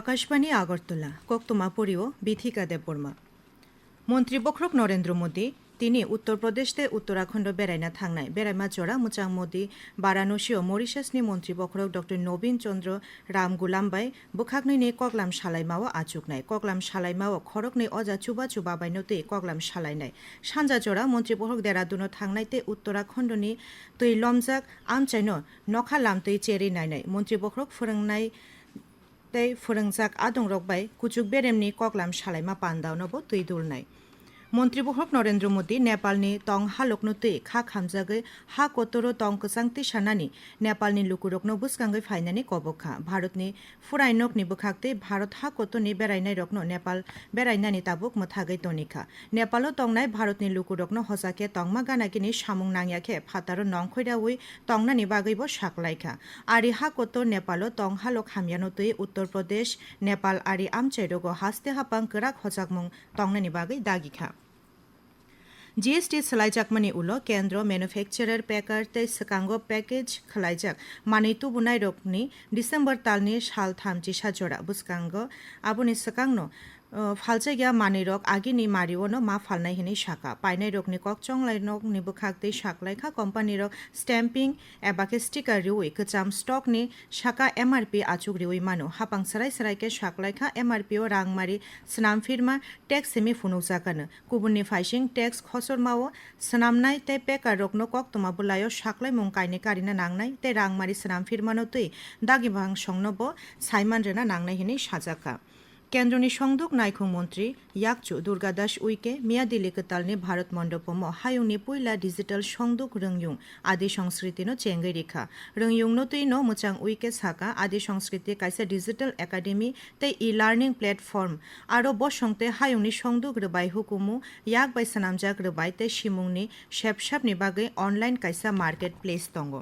আকাশবাণী আগরতলা, কক্তমা পরিও বিথিকা দেববর্মা। মন্ত্রীবক্রক নরেন্দ্র মোদী, তিনি উত্তরপ্রদেশে উত্তরাখণ্ড বেড়াইনা থাংনায় বেড়াইমা চড়া, মুচাং মোদি, বারাণসী ও মরিশাস নি মন্ত্রী বক্রক ড নবীন চন্দ্র, রাম গুলাম্বাই গুলামবাই বুখাকনি কগলাম সালাইমাও আচুক নাই। কগলাম সালাইমাও খরকনি অজা চুবা চুবা বাইনতে কগলাম সালাই নাই। সানজা চড়া মন্ত্রী বহরক দেরাদুনো থাংনাইতে উত্তরাখণ্ডনি তৈ লমজাক আমচাইন নখা লামতৈ চেরি নাই মন্ত্রী বক্রক বখরক ফোরংনাই tei phurengjak adongrok bai kuchuk beremni koklam shalai ma pandaw nobo tuidulnai বহক নরেন্দ্র মোদী নেপালনি টং হালকনো তৈ খা খামজাগৈ, হা কতরো টং কসাংতি সানানি, নেপালনি লুকুরকনো বুসকাঙ্গৈ ফাইনানি কবখা। ভারতনি ফুরাইনকনি বুখাকতে ভারত হা কতনি বেড়াইনাই রকনো, নেপাল বেড়াইনানি তাবুক মথাগৈ তনিখা। নেপালও টংনাই ভারতনি লুকুরকনো হসাকে টংমা গানাগিনি সামুং নাংয়াখে ফাতারো নংখৈরাউই টংনানি বাগৈবো সাকলাইখা আরি হা কত নেপালও টং হালক হামিয়ানো তৈ উত্তর প্রদেশ, নেপাল আরি আমচাইরগো হাস্তে হাপাং করাক হজাকমুং টংনানি বাগৈ দাগিখা। জিএসটি সালাইজাকমানি উলো, কেন্দ্র, ম্যানুফ্যাকচারার প্যাকার তে সকাঙ্গ প্যাকেজ খেলাইজাক মানে তুবুনাই রকনি ডিসেম্বর তালনি সাল থামচি সাজরা বুসকাঙ্গ আবুনি সকাংনো ফালজাইগা মানি রক আগিনি মারিওনো মা ফালনাই হিনি শাখা। পাইনাই রকনি কক চংলাই নক নিবু খাকতে শাকলাইখা কোম্পানি রক স্ট্যাম্পিং এবাকে স্টিকার রিউই কচাম স্টক নি শাখা এমআরপি আচুক রিউই মানো। হাপাং সারাই সারাইকে শাকলাইখা এমআরপি ও রাংমারি স্নাম ফিরমা টেক্স সেমি ফুনুজাকানো কুবুননি ফাইসিং টেক্স খসর মাও স্নামনাই তে পেকার রকনো কক তোমা বুলাयो শাকলাই মুং কাইনে কারিনা নাংনাই তে রাংমারি স্নাম ফিরমানো তুই। দাগিবাং সংনব সাইমান রেনা নাংনাই হিনি সাজাকা কেন্দ্রনি সংদুক নাইখং মন্ত্রী ইয়াকচু দুর্গাদাস উইকে মিয়াদিলি কতালনি ভারত মণ্ডপম হায়ুংনি পুইলা ডিজিটাল সংদুক রংয়ুং আদি সংস্কৃতিনো চেঙ্গৈ রেখা। রংয়ুংনো তুইনো মুচাং উইকে সাকা আদি সংস্কৃতি কাইসা ডিজিটাল একাডেমি তে ই লার্নিং প্ল্যাটফর্ম। আরও বসংতে হায়ুংনি সংদুক রবাই হুকুমু, ইয়াক বাই সানামজাক রবাই তে শিমুংনি শেপসাপনি বাগৈ অনলাইন কাইসা মার্কেট প্লেস দঙ্গ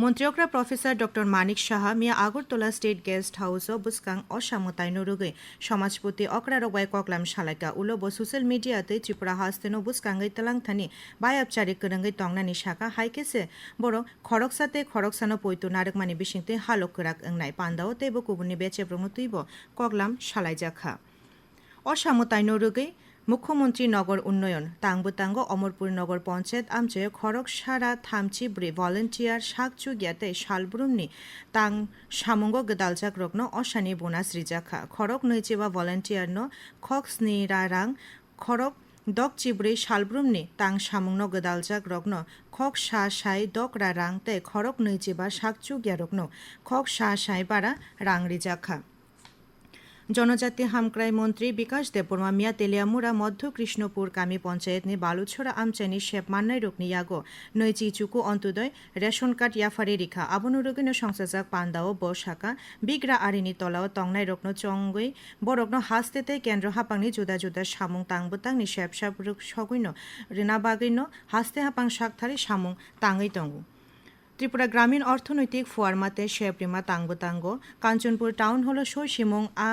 মন্ত্রীকরা প্রফেসর ডক্টর মানিক সাহা মিয়া আগরতলা স্টেট গেস্ট হাউস ও বুসকাং অসামতাই নুরুগৈ সমাজপতি অকরা রবাই ককলাম সালাইকা উলব সোশ্যাল মিডিয়াতে ত্রিপুরা হাস্তেনো বুসকাঙ্গৈ তলাংথানি বায়াবচারি করঙ্গৈ টংনানি শাখা হাইকেসে বড় খরকসাতে খরকসানো পৈতু নারকমানি বিশিংতে হালক করাক ওংনাই পান্দাও তেব কুবুনি বেচে প্রমতুইব কগলাম সালাইজাখা অসামতাই নুরুগৈ মুখ্যমন্ত্রী নগর উন্নয়ন তাংবুতাঙ্গ অমরপুর নগর পঞ্চায়েত, আমচে খরক সারা, থামচি, ব্রে, ভলেন্টিয়ার, শাকচু, গিয়াতে, শালব্রুমনি, তাং, সামঙ্গ গদালজাক রগ্ন, অশানি বোনাস রিজাখা খরক নৈচেবা, ভলেন্টিয়ার, ন, খক স্নিরা রাং খরক দক চিব্রে শালব্রুমনি, তাং সামুংন গদালজাক রগ্ন, খক, সা, সাই, দক, রা, রাং, তে খরক নৈচেবা, শাকচু, গিয়া, রগ্ন, খক, সা, সাই বারা রাং, রিজাখা। জনজাতি হামক্রাই মন্ত্রী বিকাশ দেববর্মা, মিয়া তেলিয়ামুরা মধ্য কৃষ্ণপুর, কামি পঞ্চায়েত পঞ্চায়েতনি বালুছড়া, আমচানি, শেপ, মান্নাই রোগনি ইয়াগো, নৈচি চুকু অন্তোদয়, রেশন কার্ড ইয়াফারি, রিখা আবনুরগিন সংসাজাক, পান্দাও, বসাকা, বিগ্রা, আরিনি, তলাও, তংনাই, রগ্ন চঙ্গই বরগ্ন হাস্তেতে কেন্দ্র, হাপাংনি, জুদা জুদা সামুং তাংবুতাংনি শেপ সাপ সগৈন রিনা বাগৈন হাস্তে, হাপাং, শাকথারি সামুং তাঙৈ তঙ্গু ত্রিপুরা গ্রামীণ অর্থনৈতিক ফোয়ারমাতে শেপ্রিমা তাঙ্গো তাঙ্গো। কাঞ্চনপুর টাউন হলো সৈসিমং আ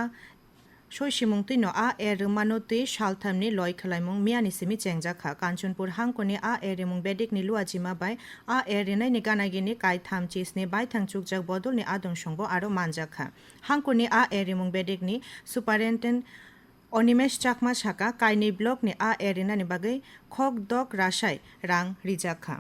সৈসিমং তুই আ এ রমানো তুই সালথামনি লয় খালাইমং মিয়ানি সিমি চেংজাখা কাঞ্চনপুর হাংকনি আ এ রেমং বেডিকনি লুয়াজিমা বাই। আ এ রেনাইনি গানাগিনি কাই থাম চিসনি বাই থাং চুকজাক বদলনি আদং সংগ আরও মানজাখা হাংকনি আ এ রেমং বেডিকনি সুপারিনটেন্ডেন্ট অনিমেষ চাকমা শাখা কাইনি ব্লকনি আ এ রেনানি বাগৈ খক দক রাসাই রাং রিজাখা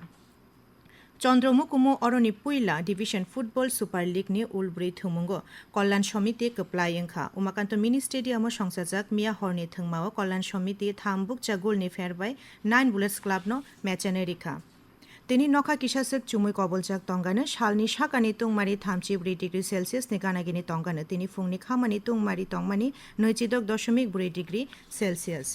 চন্দ্রমুকুমু অরণি পুইলা ডিভিশন ফুটবল সুপার লিগনি উলব্রি থুমুঙ্গ কল্যাণ সমিতি কপ্লাই ওংখা উমাকান্ত মিনি স্টেডিয়াম সংসাজাক মিয়া হরনি থংমাও, কল্যাণ সমিতি থামবুক চাগুলনি ফেরবাই, নাইন বুলেটস ক্লাবনো ম্যাচেনে রিখা। তিনি নখা কিসাসক চুমুই কবলজাক তঙ্গানো, শালনি সাকানি তুংমারি থামচি ব্রি ডিগ্রি সেলসিয়াসনি গানাগিনি তঙ্গানো, তিনি ফুংনি খামানি তুংমারি তংমানি নৈচিদক দশমিক ব্রি degree Celsius.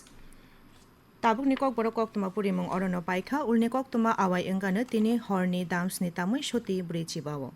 Tabuk ni kok borok kok tuma puri mong orono paikha ulni kok tuma awai engkano tini horni damsni tamui shoti bri chibawo